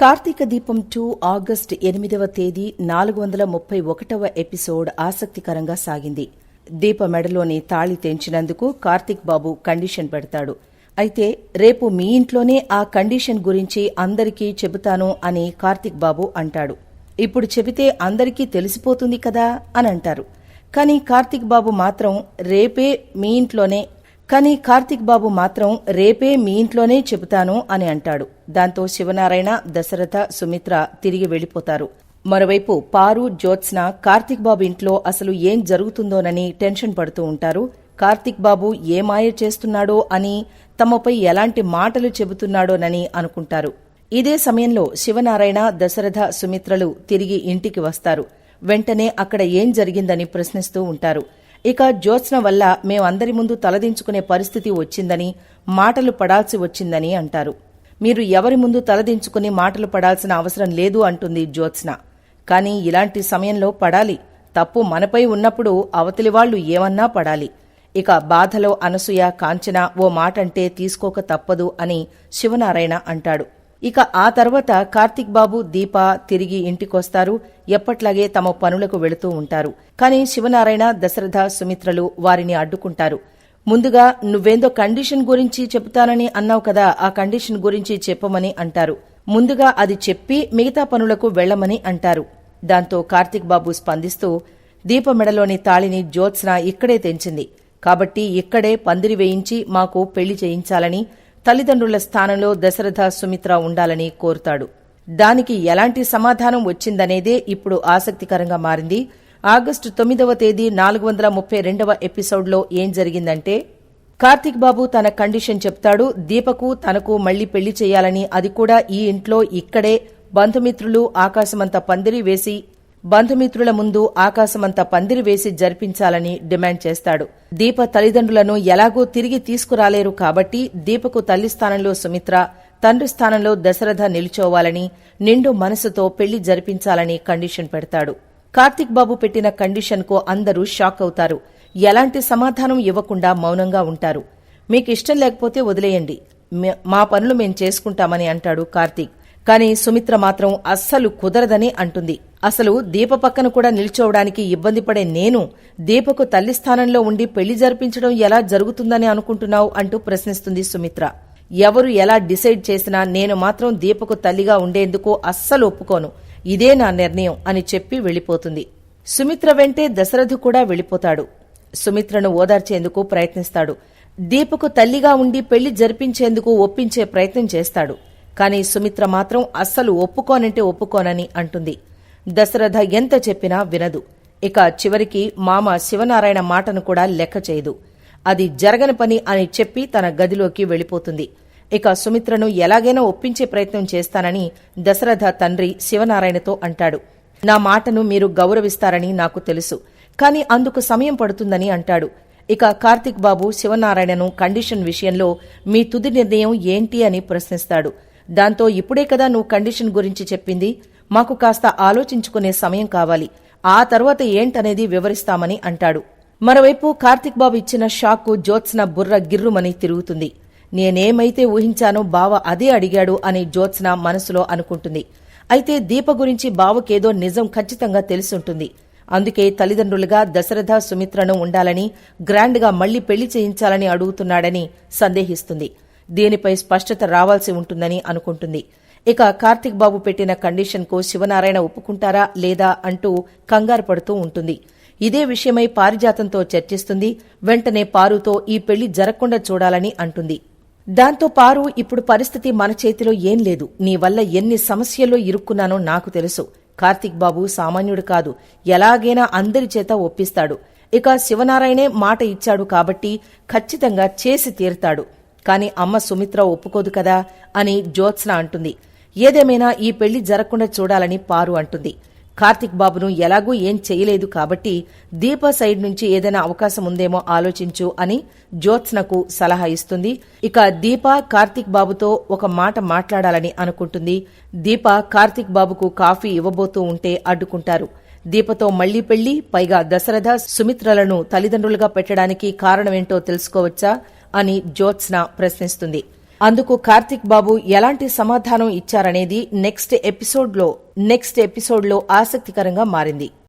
కార్తీక దీపం two August ఎనిమిదవ తేదీ నాలుగు వందల ముప్పై ఒకటవ ఎపిసోడ్ ఆసక్తికరంగా సాగింది. దీప మెడలోని తాళి తెంచినందుకు కార్తీక్ బాబు కండిషన్ పెడతాడు. అయితే రేపు మీ ఇంట్లోనే ఆ కండిషన్ గురించి అందరికీ చెబుతాను అని కార్తీక్ బాబు అంటాడు. ఇప్పుడు చెబితే అందరికీ తెలిసిపోతుంది కదా అని అంటారు. కానీ కార్తీక్ బాబు మాత్రం రేపే మీ ఇంట్లోనే కానీ కార్తీక్ బాబు మాత్రం రేపే మీ ఇంట్లోనే చెబుతాను అని అంటాడు. దాంతో శివనారాయణ దశరథ సుమిత్ర తిరిగి వెళ్ళిపోతారు మరోవైపు పారు జ్యోత్స్న కార్తీక్ బాబు ఇంట్లో అసలు ఏం జరుగుతుందోనని టెన్షన్ పడుతూ ఉంటారు. కార్తీక్ బాబు ఏ మాయ చేస్తున్నాడో అని తమపై ఎలాంటి మాటలు చెబుతున్నాడోనని అనుకుంటారు. ఇదే సమయంలో శివనారాయణ దశరథ సుమిత్రలు తిరిగి ఇంటికి వస్తారు. వెంటనే అక్కడ ఏం జరిగిందని ప్రశ్నిస్తూ ఉంటారు. ఇక జ్యోత్స్న వల్ల మేమందరి ముందు తలదించుకునే పరిస్థితి వచ్చిందని మాటలు పడాల్సి వచ్చిందని అంటారు. మీరు ఎవరి ముందు తలదించుకుని మాటలు పడాల్సిన అవసరం లేదు అంటుంది జ్యోత్స్న. కానీ ఇలాంటి సమయంలో పడాలి. తప్పు మనపై ఉన్నప్పుడు అవతలి వాళ్ళు ఏమన్నా పడాలి. ఇక బాధలో అనసూయ కాంచన ఓ మాటంటే తీసుకోక తప్పదు అని శివనారాయణ అంటాడు. ఇక ఆ తర్వాత కార్తిక్ బాబు దీప తిరిగి ఇంటికొస్తారు. ఎప్పట్లాగే తమ పనులకు వెళుతూ ఉంటారు. కానీ శివనారాయణ దశరథ సుమిత్రలు వారిని అడ్డుకుంటారు. ముందుగా నువ్వేందో కండిషన్ గురించి చెబుతానని అన్నావు కదా ఆ కండిషన్ గురించి చెప్పమని అంటారు. ముందుగా అది చెప్పి మిగతా పనులకు వెళ్ళమని అంటారు. దాంతో కార్తిక్ బాబు స్పందిస్తూ దీప మెడలోని తాళిని జ్యోత్స్న ఇక్కడే తెంచింది. కాబట్టి ఇక్కడే పందిరి వేయించి మాకు పెళ్ళి చేయించాలని తల్లిదండ్రుల స్థానంలో దశరథ సుమిత్ర ఉండాలని కోరుతాడు. దానికి ఎలాంటి సమాధానం వచ్చిందనేదే ఇప్పుడు ఆసక్తికరంగా మారింది. ఆగస్టు తొమ్మిదవ తేదీ నాలుగు వందల ముప్పై రెండవ ఎపిసోడ్లో ఏం జరిగిందంటే కార్తిక్ బాబు తన కండిషన్ చెప్తాడు దీపకు తనకు మళ్ళీ పెళ్ళి చేయాలని. అది కూడా ఈ ఇంట్లో ఇక్కడే బంధుమిత్రులు ఆకాశమంత పందిరి వేసి బంధుమిత్రుల ముందు ఆకాశమంత పందిరి వేసి జరిపించాలని డిమాండ్ చేస్తాడు. దీప తల్లిదండ్రులను ఎలాగూ తిరిగి తీసుకురాలేరు కాబట్టి దీపకు తల్లి స్థానంలో సుమిత్ర తండ్రి స్థానంలో దశరథ నిలుచోవాలని నిండు మనసుతో పెళ్ళి జరిపించాలని కండిషన్ పెడతాడు. కార్తిక్ బాబు పెట్టిన కండిషన్కు అందరూ షాక్ అవుతారు. ఎలాంటి సమాధానం ఇవ్వకుండా మౌనంగా ఉంటారు. మీకు ఇష్టం లేకపోతే వదిలేయండి. మా పనులు మేం చేసుకుంటామని అంటాడు కార్తీక్. కానీ సుమిత్ర మాత్రం అస్సలు కుదరదని అంటుంది. అసలు దీప పక్కన కూడా నిల్చోవడానికి ఇబ్బంది పడే నేను దీపకు తల్లి స్థానంలో ఉండి పెళ్ళి జరిపించడం ఎలా జరుగుతుందని అనుకుంటున్నావు అంటూ ప్రశ్నిస్తుంది సుమిత్ర. ఎవరు ఎలా డిసైడ్ చేసినా నేను మాత్రం దీపకు తల్లిగా ఉండేందుకు అస్సలు ఒప్పుకోను. ఇదే నా నిర్ణయం అని చెప్పి వెళ్ళిపోతుంది. సుమిత్ర వెంటే దశరథు కూడా వెళ్ళిపోతాడు. సుమిత్రను ఓదార్చేందుకు ప్రయత్నిస్తాడు. దీపకు తల్లిగా ఉండి పెళ్ళి జరిపించేందుకు ఒప్పించే ప్రయత్నం చేస్తాడు. కాని సుమిత్ర మాత్రం అస్సలు ఒప్పుకోనంటే ఒప్పుకోనని అంటుంది. దశరథ ఎంత చెప్పినా వినదు. ఇక చివరికి మామ శివనారాయణ మాటను కూడా లెక్క చేయదు. అది జరగని పని అని చెప్పి తన గదిలోకి వెళ్ళిపోతుంది. ఇక సుమిత్రను ఎలాగైనా ఒప్పించే ప్రయత్నం చేస్తానని దశరథ తండ్రి శివనారాయణతో అంటాడు. నా మాటను మీరు గౌరవిస్తారని నాకు తెలుసు. కాని అందుకు సమయం పడుతుందని అంటాడు. ఇక కార్తిక్ బాబు శివనారాయణను కండిషన్ విషయంలో మీ తుది నిర్ణయం ఏంటి అని ప్రశ్నిస్తాడు. దాంతో ఇప్పుడే కదా నువ్వు కండిషన్ గురించి చెప్పింది. మాకు కాస్త ఆలోచించుకునే సమయం కావాలి. ఆ తర్వాత ఏంటనేది వివరిస్తామని అంటాడు. మరోవైపు కార్తిక్ బాబు ఇచ్చిన షాక్కు జ్యోత్స్న బుర్ర గిర్రుమని తిరుగుతుంది. నేనేమైతే ఊహించానో బావ అదే అడిగాడు అని జ్యోత్స్న మనసులో అనుకుంటుంది. అయితే దీప గురించి బావకేదో నిజం ఖచ్చితంగా తెలుసుంటుంది. అందుకే తల్లిదండ్రులుగా దశరథ సుమిత్రను ఉండాలని గ్రాండ్గా మళ్ళీ పెళ్ళి చేయించాలని అడుగుతున్నాడని సందేహిస్తుంది. దీనిపై స్పష్టత రావాల్సి ఉంటుందని అనుకుంటుంది. ఇక కార్తిక్ బాబు పెట్టిన కండిషన్కు శివనారాయణ ఒప్పుకుంటారా లేదా అంటూ కంగారు పడుతూ ఉంటుంది. ఇదే విషయమై పారిజాతంతో చర్చిస్తుంది. వెంటనే పారుతో ఈ పెళ్ళి జరగకుండా చూడాలని అంటుంది. దాంతో పారు ఇప్పుడు పరిస్థితి మన చేతిలో ఏం లేదు. నీ వల్ల ఎన్ని సమస్యల్లో ఇరుక్కున్నానో నాకు తెలుసు. కార్తిక్ బాబు సామాన్యుడు కాదు. ఎలాగైనా అందరి చేత ఒప్పిస్తాడు. ఇక శివనారాయణే మాట ఇచ్చాడు కాబట్టి ఖచ్చితంగా చేసి తీరుతాడు. కాని అమ్మ సుమిత్ర ఒప్పుకోదు కదా అని జ్యోత్స్న అంటుంది. ఏదేమైనా ఈ పెళ్ళి జరగకుండా చూడాలని పారు అంటుంది. కార్తిక్ బాబును ఎలాగూ ఏం చేయలేదు కాబట్టి దీప సైడ్ నుంచి ఏదైనా అవకాశం ఉందేమో ఆలోచించు అని జ్యోత్స్నకు సలహా ఇస్తుంది. ఇక దీప కార్తిక్ బాబుతో ఒక మాట మాట్లాడాలని అనుకుంటుంది. దీప కార్తిక్ బాబుకు కాఫీ ఇవ్వబోతూ ఉంటే అడ్డుకుంటారు. దీపతో మళ్ళీ పెళ్ళి పైగా దశరథ సుమిత్రలను తల్లిదండ్రులుగా పెట్టడానికి కారణమేంటో తెలుసుకోవచ్చా అని జ్యోత్స్న ప్రశ్నిస్తుంది. అందుకు కార్తిక్ బాబు ఎలాంటి సమాధానం ఇచ్చారనేది నెక్స్ట్ ఎపిసోడ్లో నెక్స్ట్ ఎపిసోడ్లో ఆసక్తికరంగా మారింది.